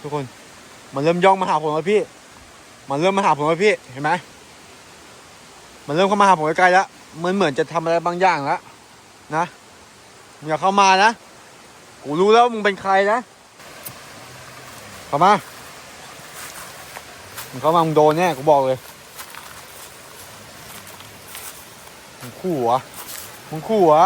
ทุกคน มันเริ่มย่องมาหาผมแล้วพี่ มันเริ่มมาหาผมแล้วพี่ เห็นไหมมันเริ่มเข้ามาหาผมใกล้ๆแล้ว มันเหมือนจะทำอะไรบางอย่างแล้วนะมึงอย่าเข้ามานะ กูรู้แล้ววามึงเป็นใครนะ เข้ามา มึงเข้ามามึงโดนแน่กูบอกเลย มึงขู่เหรอมึงขู่เหรอ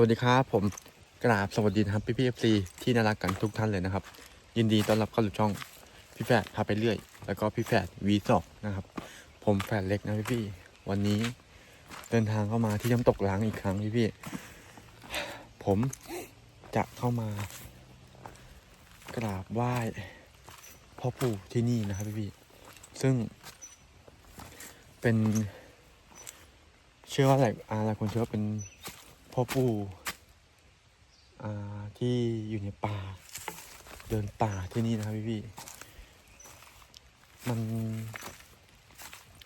วัสดีครับ ผมกราบสวัสดีนะครับพี่พีเอฟซีที่น่ารักกันทุกท่านเลยนะครับ ยินดีต้อนรับเข้าสู่ช่องพี่แฝดพาไปเรื่อย แล้วก็พี่แฝดวีสองนะครับ ผมแฝดเล็กนะพี่พี่วันนี้เดินทางเข้ามาที่น้ำตกล้างอีกครั้งพี่พี่ผมจะเข้ามากราบไหว้พ่อปู่ที่นี่นะครับพี่พี่ซึ่ง เป็นเชื่อว่าหลายอาหลายคนเชื่อว่าเป็น พ่อปู่ที่อยู่ในป่า เดินป่าที่นี่นะครับพี่พี่มัน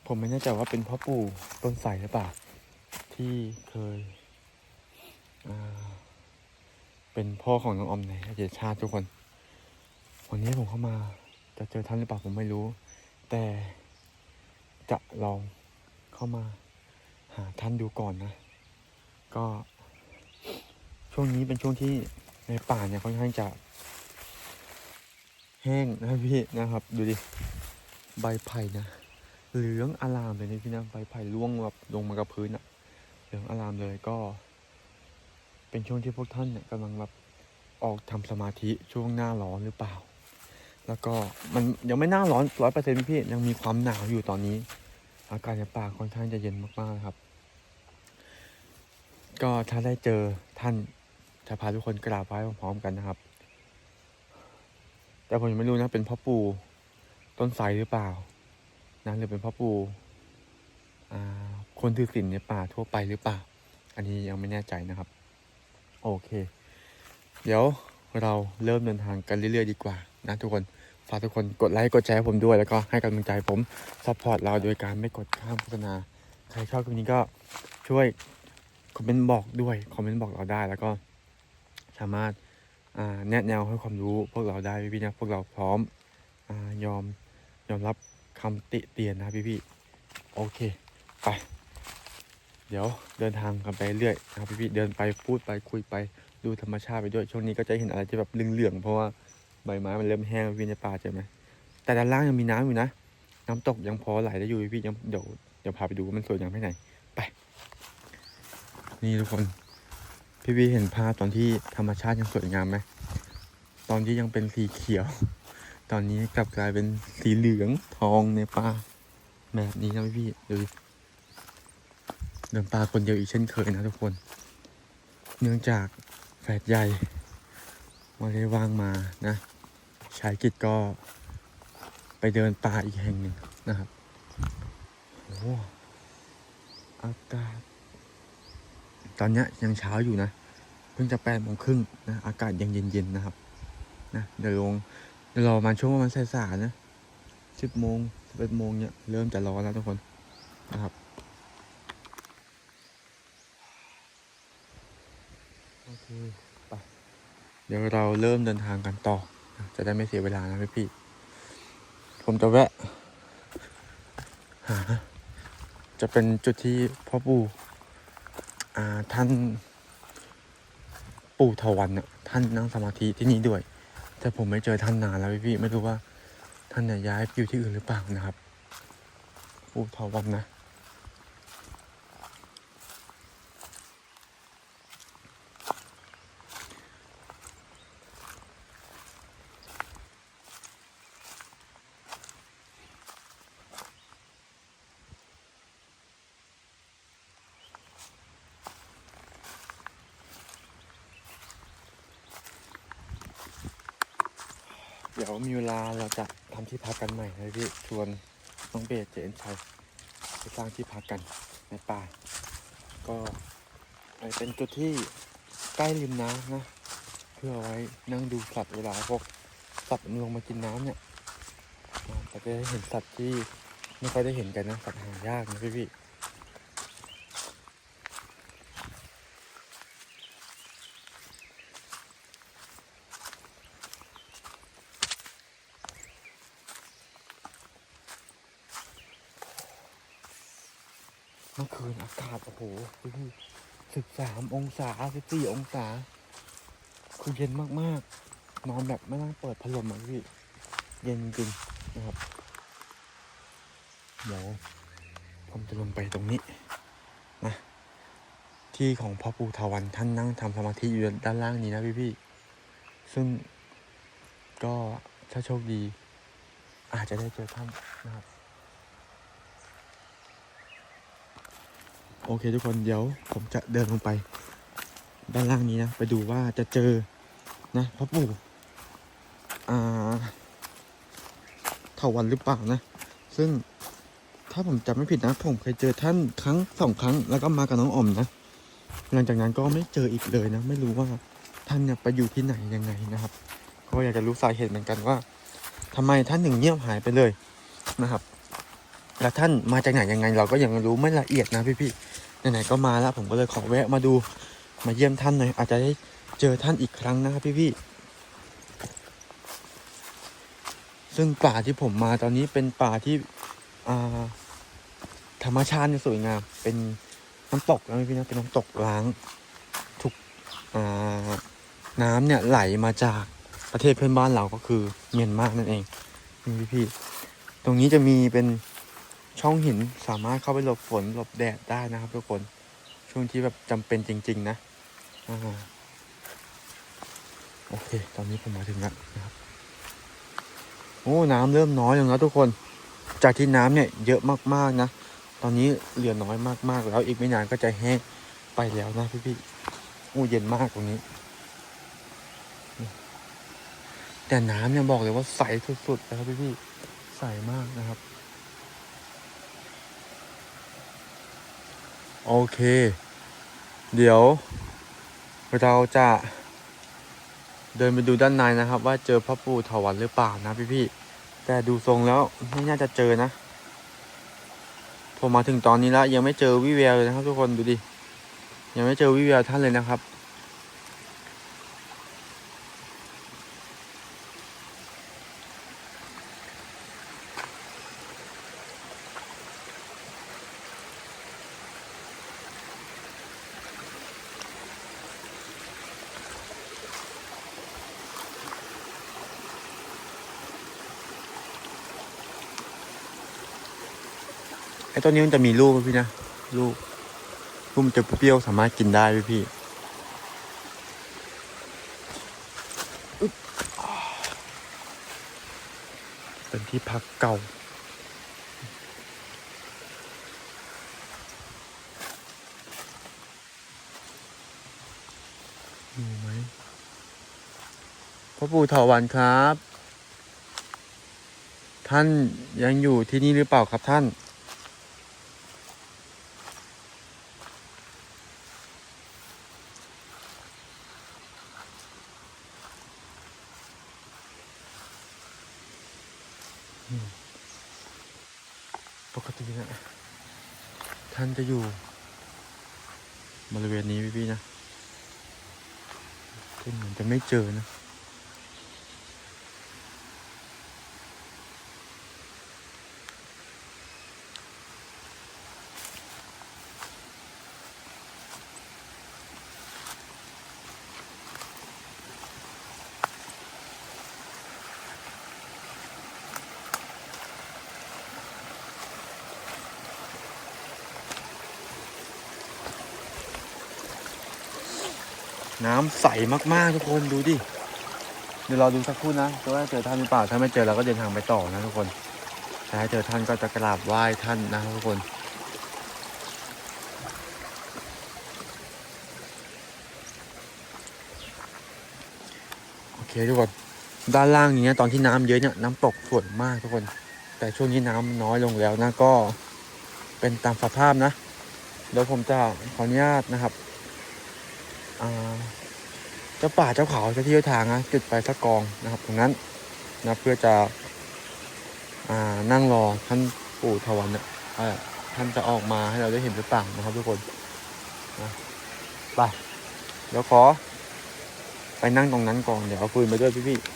ผมไม่แน่ใจว่าเป็นพ่อปู่ต้นไทรหรือเปล่า ที่เคยเป็นพ่อของน้องออมในอดีตชาติทุกคน วันนี้ผมเข้ามาจะเจอท่านหรือเปล่าผมไม่รู้ แต่จะลองเข้ามาหาท่านดูก่อนนะ ก็ ช่วงนี้เป็นช่วงที่ในป่าเนี่ยค่อนข้างจะแห้งนะพี่นะครับ ดูดิใบไผ่นะเหลืองอลามเลยนี่พี่นะใบไผ่ร่วงแบบลงมากับพื้นอะเหลืองอลามเลยก็ เป็นช่วงที่พวกท่านเนี่ยกำลังแบบออกทำสมาธิช่วงหน้าร้อนหรือเปล่า แล้วก็มันยังไม่หน้าร้อนร้อยเปอร์เซ็นต์พี่ยังมีความหนาวอยู่ตอนนี้ อากาศในป่าค่อนข้างจะเย็นมากๆครับ ก็ถ้าได้เจอท่าน จะพาทุกคนกราบไหว้พร้อมๆกันนะครับ แต่ผมยังไม่รู้นะ เป็นพ่อปู่ต้นไทรหรือเปล่านะหรือเป็นพ่อปู่คนถือศีลในป่าทั่วไปหรือเปล่า อันนี้ยังไม่แน่ใจนะครับ โอเค เดี๋ยวเราเริ่มเดินทางกันเรื่อยๆดีกว่า นะทุกคนฝากทุกคนกดไลค์กดแชร์ผมด้วยแล้วก็ให้กำลังใจผมซัพพอร์ตเราโดยการไม่กดข้ามโฆษณาใครชอบคลิปนี้ก็ช่วยคอมเมนต์บอกด้วยคอมเมนต์บอกเราได้แล้วก็ สามารถแนะแนวให้ความรู้พวกเราได้พี่ๆนะพวกเราพร้อมอยอมยอมรับคำติเตียนนะพี่ๆโอเคไปเดี๋ยวเดินทางกันไปเรื่อยนะครับพี่ๆเดินไปพูดไปคุยไปดูธรรมชาติไปด้วยช่วงนี้ก็จะเห็นอะไรที่แบบเหลืองๆเพราะว่าใบไม้มันเริ่มแห้งพี่ในป่าใช่ไหมแต่ด้านล่างยังมีน้ำอยู่นะน้ำตกยังพอไหลได้อยู่พี่ยังเดี๋ยวเดี๋ยวพาไปดูว่ามันสวยงามแค่ไหนไป นี่ทุกคน พี่วีเห็นภาพตอนที่ธรรมชาติยังสวยงามไหม ตอนที่ยังเป็นสีเขียว ตอนนี้กลับกลายเป็นสีเหลืองทองในป่าแบบนี้นะพี่ดูเดินป่าคนเดียวอีกเช่นเคยนะทุกคน เนื่องจากแฝดใหญ่ไม่ได้ว่างมานะชายกิจก็ไปเดินป่าอีกแห่งหนึ่งนะครับโอ้โหอากาศ ตอนนี้ยังเช้าอยู่นะ เพิ่งจะแปดโมงครึ่งนะอากาศยังเย็นๆนะครับนะเดี๋ยวลงเดี๋ยวรอมาช่วงประมาณสายๆนะสิบโมงสิบเอ็ดโมงเนี่ยเริ่มจะร้อนแล้วทุกคนนะครับโอเคไปเดี๋ยวเราเริ่มเดินทางกันต่อ จะได้ไม่เสียเวลานะพี่พี่ผมจะแวะหาจะเป็นจุดที่พ่อปู่ ท่านปู่ทวันเนี่ยท่านนั่งสมาธิที่นี่ด้วย แต่ผมไม่เจอท่านนานแล้วพี่พี่ไม่รู้ว่าท่านเนี่ยย้ายไปอยู่ที่อื่นหรือเปล่านะครับปู่ทวันนะ ดี๋ยวมีเวลาเราจะทำที่พักกันใหม่นะพี่ชวนน้องเบสเจนชัยไปสร้างที่พักกันในป่า ก็เป็นจุดที่ใกล้ริมน้ำนะ เพื่ออไว้นั่งดูสัตว์เวลาพวกสัตว์มันลงมากินน้ำเนี่ยเราจะได้เห็นสัตว์ที่ไม่ค่อยได้เห็นกันนะสัตว์หายากนะพี่พี่ เมื่อคืนอากาศโอ้โหพี่สิบสามองศาสิบสี่องศา คือเย็นมากๆ นอนแบบไม่ต้องเปิดพัดลมอะพี่ เย็นจริงนะครับเดี๋ยวผมจะลงไปตรงนี้นะ ที่ของพ่อปู่ทาวันท่านนั่งทำสมาธิอยู่ด้านล่างนี้นะพี่พี่ๆซึ่งก็ถ้าโชคดี อาจจะได้เจอท่านนะครับ โอเคทุกคนเดี๋ยวผมจะเดินลงไป ด้านล่างนี้นะ ไปดูว่าจะเจอนะพ่อปู่อ่าเถาวันหรือเปล่านะ ซึ่งถ้าผมจำไม่ผิดนะ ผมเคยเจอท่านครั้งสองครั้ง แล้วก็มากับน้องอมนะ หลังจากนั้นก็ไม่เจออีกเลยนะ ไม่รู้ว่าท่านเนี่ยไปอยู่ที่ไหนยังไงนะครับ ก็อยากจะรู้สาเหตุเหมือนกันว่าทำไมท่านถึงเงียบหายไปเลยนะครับ แล้วท่านมาจากไหนยังไง เราก็ยังรู้ไม่ละเอียดนะพี่ๆ ไหนๆก็มาแล้วผมก็เลยขอแวะมาดูมาเยี่ยมท่านหน่อยอาจจะได้เจอท่านอีกครั้งนะครับพี่ๆซึ่งป่าที่ผมมาตอนนี้เป็นป่าที่ธรรมชาติสวยงาม เป็นน้ำตกนะพี่ๆนะเป็นน้ำตกล้างทุกน้ำเนี่ยไหลมาจากประเทศเพื่อนบ้านเราก็คือเมียนมานั่นเองนี่พี่ๆตรงนี้จะมีเป็น ช่องหินสามารถเข้าไปหลบฝนหลบแดดได้นะครับ ทุกคนช่วงที่แบบจำเป็นจริง ๆ นะอ่าโอเค ตอนนี้ผมมาถึงแล้วนะครับโอ้น้ำเริ่มน้อยแล้วนะทุกคน จากที่น้ำเนี่ยเยอะมากๆนะตอนนี้เหลือน้อยมากๆ แล้วอีกไม่นานก็จะแห้งไปแล้วนะพี่ๆโอ้เย็นมากตรงนี้ แต่น้ำเนี่ยบอกเลยว่าใสสุดๆนะครับพี่ๆใสมากนะครับ โอเค เดี๋ยวเราจะเดินไปดูด้านในนะครับ ว่าเจอพระปู่ถาวันหรือเปล่านะพี่พี่แต่ดูทรงแล้วไม่น่าจะเจอนะผมมาถึงตอนนี้แล้วยังไม่เจอวิแววเลยนะครับทุกคนดูดิยังไม่เจอวิแววท่านเลยนะครับ ไอ้ต้นนี้มันจะมีลูกไหมพี่นะลูกลูกมันจะเปรี้ยวสามารถกินได้พี่พี่อึ๊บอ่าเป็นที่พักเก่าอยู่ไหมพ่อปู่ถาวันครับ ท่านยังอยู่ที่นี่หรือเปล่าครับท่าน เหมือนจะไม่เจอนะ น้ำใสมากๆทุกคนดูดิ เดี๋ยวเราดูสักครู่นะว่าเจอท่านหรือเปล่า ถ้าไม่เจอเราก็เดินทางไปต่อนะทุกคนถ้าเจอท่านก็จะกราบไหว้ท่านนะทุกคนโอเคทุกคนด้านล่างนี้ตอนที่น้ำเยอะเนี่ยน้ำตกสวยมากทุกคน แต่ช่วงนี้น้ำน้อยลงแล้วนะก็เป็นตามสภาพนะเดี๋ยวผมจะขออนุญาตนะครับ เจ้าป่าเจ้าเขาเจ้าที่เจ้าทางนะจุดไฟสักกองนะครับ ตรงนั้นนะเพื่อจะอ่านั่งรอท่านปู่ทวันเนี่ยท่านจะออกมาให้เราได้เห็นหรือเปล่านะครับทุกคนนะไปเดี๋ยวขอ ไปนั่งตรงนั้นก่อนเดี๋ยวเอาฟืนไปด้วยพี่ๆ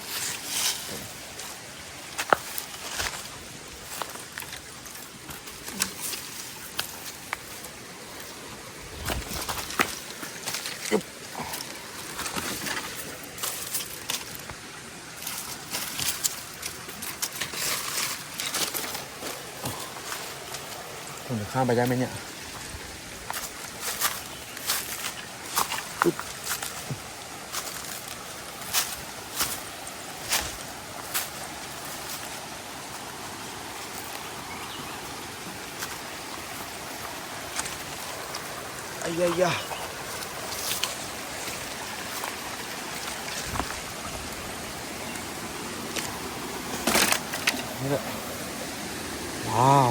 ข้ามไปได้ไหมเนี่ยปึ๊บ ไอ้ยายา นี่แหละว้าว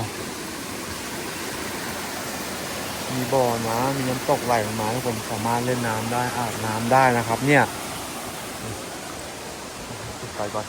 มีบ่อน้ำมีน้ำตกไหลลงมาทุกคนสามารถเล่นน้ำได้อาบน้ำได้นะครับ เนี่ยปิดไฟก่อน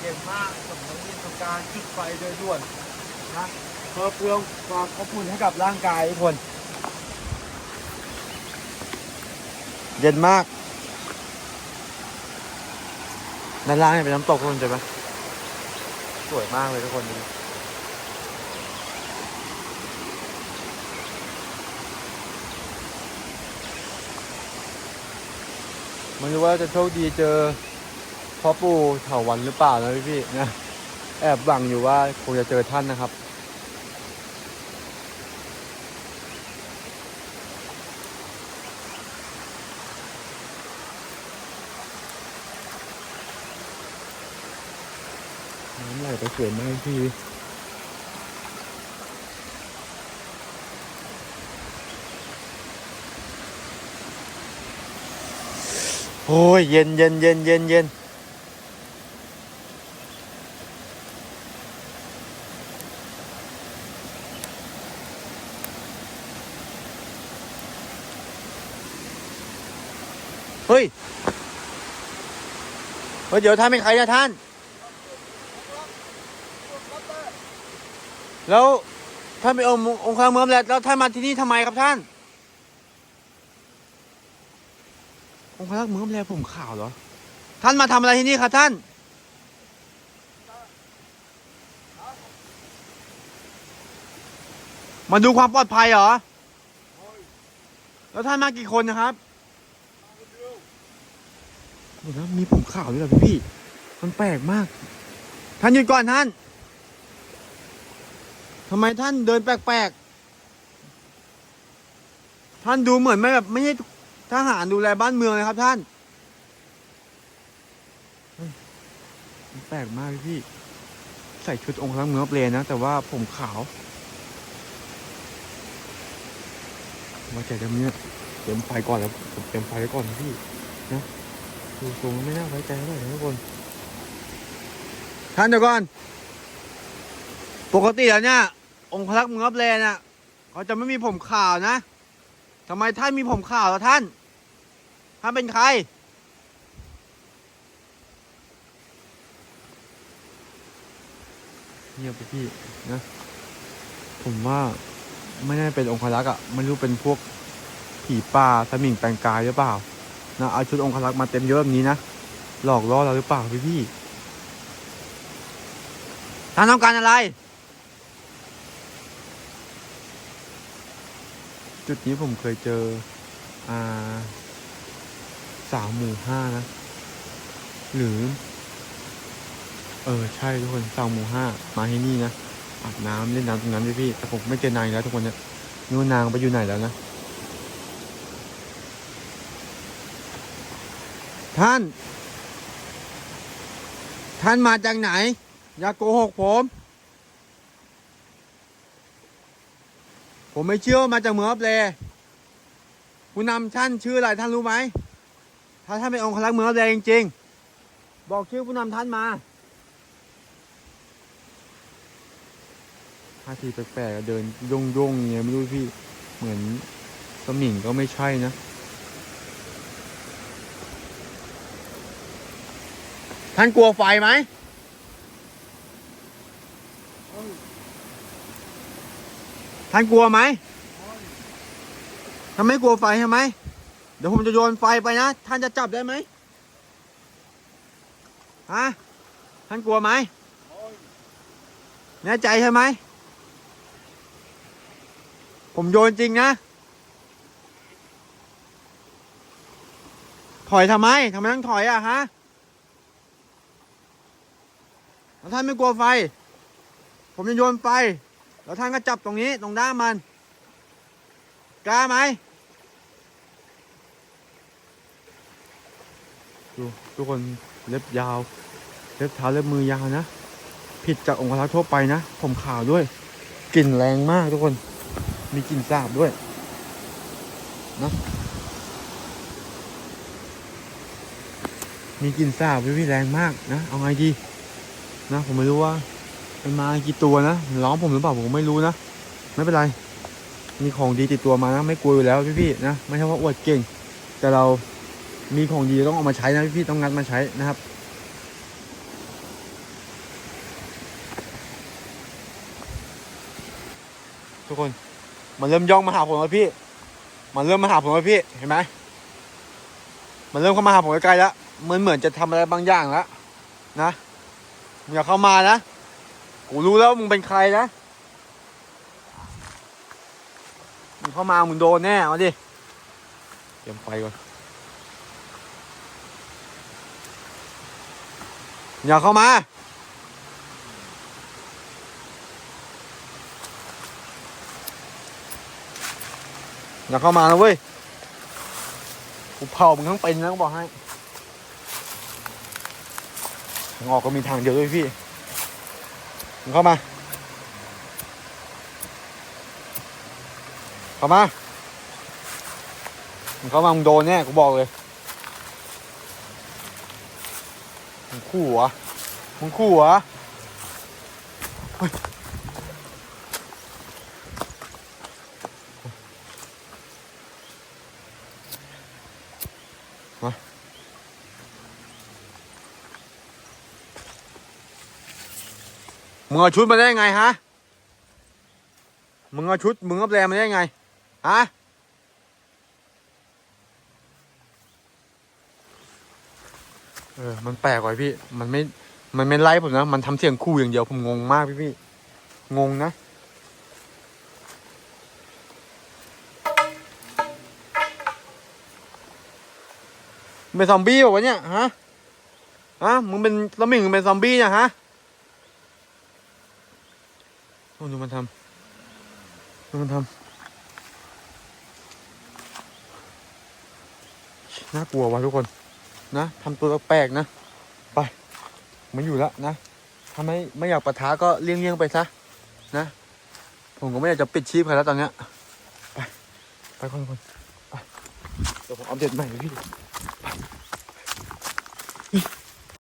เย็นมากสมมติทำการจุดไฟโดยด่วนนะเพื่อเพื่อความอบอุ่นให้กับร่างกายทุกคน เย็นมาก ด้านล่างเนี่ยเป็นน้ำตกทุกคนเห็นไหมสวยมากเลยทุกคนดูไมันรู้ว่าจะโชคดีเจอ พ่อปู่เถาวันหรือเปล่านะพี่พี่ๆนะแอบหวังอยู่ว่าคงจะเจอท่านนะครับ น้ำไหลไปสวยมากพี่โอ้ยเย็นเย็นเย็นเย็นเย็น เฮ้ยเดี๋ยวท่านเป็นใครนะท่าน แล้วท่านเป็นองค์องค์ข้าเมืองแล้วแล้วท่านมาที่นี่ทำไมครับท่าน องค์พระเมืองแล้วผมข่าวเหรอ ท่านมาทำอะไรที่นี่ครับท่าน มาดูความปลอดภัยเหรอ แล้วท่านมากี่คนนะครับ ดี๋ยวนะมีผมขาวด้วยเหรอพี่พี่มันแปลกมาก ท่านหยุดก่อนท่านทำไมท่านเดินแปลกๆ ท่านดูเหมือนไม่แบบไม่ใช่ทหารดูแลบ้านเมืองเลยครับท่านมันแปลกมากพี่ ใส่ชุดองค์พระเมืองเปลนะ แต่ว่าผมขาวมาแจกกันเนี่ยเตรียมไฟก่อนแล้วเตรียมไฟไว้ก่อนพี่นะ ดูทรงไม่น่าไว้ใจเท่าไหร่นะทุกคนท่านเดี๋ยวก่อน ปกติแล้วเนี่ย องครักษ์เมืองรับแลน่ะเขาจะไม่มีผมขาวนะทำไมท่านมีผมขาวล่ะท่าน ท่านเป็นใคร เงียบไปพี่นะ ผมว่าไม่น่าเป็นองครักษ์อะไม่รู้เป็นพวกผีป่าสมิงแปลงกายหรือเปล่า นะเอาชุดองครักษ์มาเต็มเยอะแบบนี้นะหลอกล่อเราหรือเปล่าพี่พี่ท่านต้องการอะไร จุดนี้ผมเคยเจออ่าสาวหมู่ห้านะ หรือ เออใช่ทุกคนสาวหมู่ห้ามาที่นี่นะอาบน้ำเล่นน้ำตรงนั้นด้วยพี่แต่ผมไม่เจอนางอีกแล้วทุกคนเนี่ยนู่นนางไปอยู่ไหนแล้วนะ ท่าน ท่านมาจากไหน อย่าโกหกผม ผมไม่เชื่อมาจากเมืองอับเลผู้นำท่านชื่ออะไรท่านรู้ไหม ถ้าท่านเป็นองค์คลักษ์เมืองอับเลจริงๆ บอกชื่อผู้นำท่านมาท่าทีแปลกๆเดินโยงๆอย่างเงี้ยไม่รู้พี่ เหมือนสมิงก็ไม่ใช่นะ ท่านกลัวไฟไหมท่านกลัวไหมท่านไม่กลัวไฟใช่ไหม เดี๋ยวผมจะโยนไฟไปนะ ท่านจะจับได้ไหมฮะ ท่านกลัวไหมแน่ใจใช่ไหม ผมโยนจริงนะ ถอยทำไม ทำไมต้องถอยอะฮะ แล้วท่านไม่กลัวไฟ ผมจะโยนไฟแล้วท่านก็จับตรงนี้ตรงด้ามมัน กล้าไหมดูทุกคนเล็บยาว เล็บเท้าเล็บมือยาวนะ ผิดจากองค์รักษ์ทั่วไปนะ ผมขาวด้วย กลิ่นแรงมากทุกคน มีกลิ่นสาบด้วยนะมีกลิ่นสาบพี่แรงมากนะ เอาไงดี นะผมไม่รู้ว่ามันมากี่ตัวนะร้องผมหรือเปล่าผมไม่รู้นะไม่เป็นไร มีของดีติดตัวมานะไม่กลัวอยู่แล้วพี่ๆนะไม่ใช่ว่าอวดเก่ง แต่เรามีของดีต้องเอามาใช้นะพี่ๆต้องงัดมาใช้นะครับทุกคนมันเริ่มย่องมาหาผมแล้วพี่ มันเริ่มมาหาผมแล้วพี่ เห็นไหม มันเริ่มเข้ามาหาผมใกล้ๆแล้ว เหมือนเหมือนจะทำอะไรบางอย่างแล้วนะ อย่าเข้ามานะ กูรู้แล้วมึงเป็นใครนะ มึงเข้ามามึงโดนแน่มาดิเตรียมไฟก่อน อย่าเข้ามา อย่าเข้ามานะเว้ย กูเผามึงทั้งเป็นนะกูบอกให้ ทางออกก็มีทางเดียวด้วยพี่มึงเข้ามา เข้ามามึงเข้ามามึงโดนแน่กูบอกเลยมึงขู่เหรอมึงขู่เหรอเฮ้ย มึงเอาชุดมาได้ไงฮะ มึงเอาชุดมึงเอาแบรนด์มาได้ไงฮะเออ มันแปลกว่ะพี่ มันไม่ มันไม่ไล่ผมนะ มันทำเสียงคู่อย่างเดียว ผมงงมากพี่พี่ งงนะ เป็นซอมบี้ป่าวะเนี่ยฮะ ฮะ มึงเป็นสมิงมึงเป็นซอมบี้เนี่ยฮะโอ้ ดูมันทำดูมันทำน่ากลัวว่ะทุกคนนะทำตัวแปลกนะ ไปไม่อยู่แล้วนะถ้าไม่ไม่อยากปะทะก็เลี่ยงๆไปซะนะ ผมก็ไม่อยากจะปิดชีพใครแล้วตอนเนี้ย ไป ไปก่อนทุกคนไปเดี๋ยวผมอัปเดตใหม่ให้พี่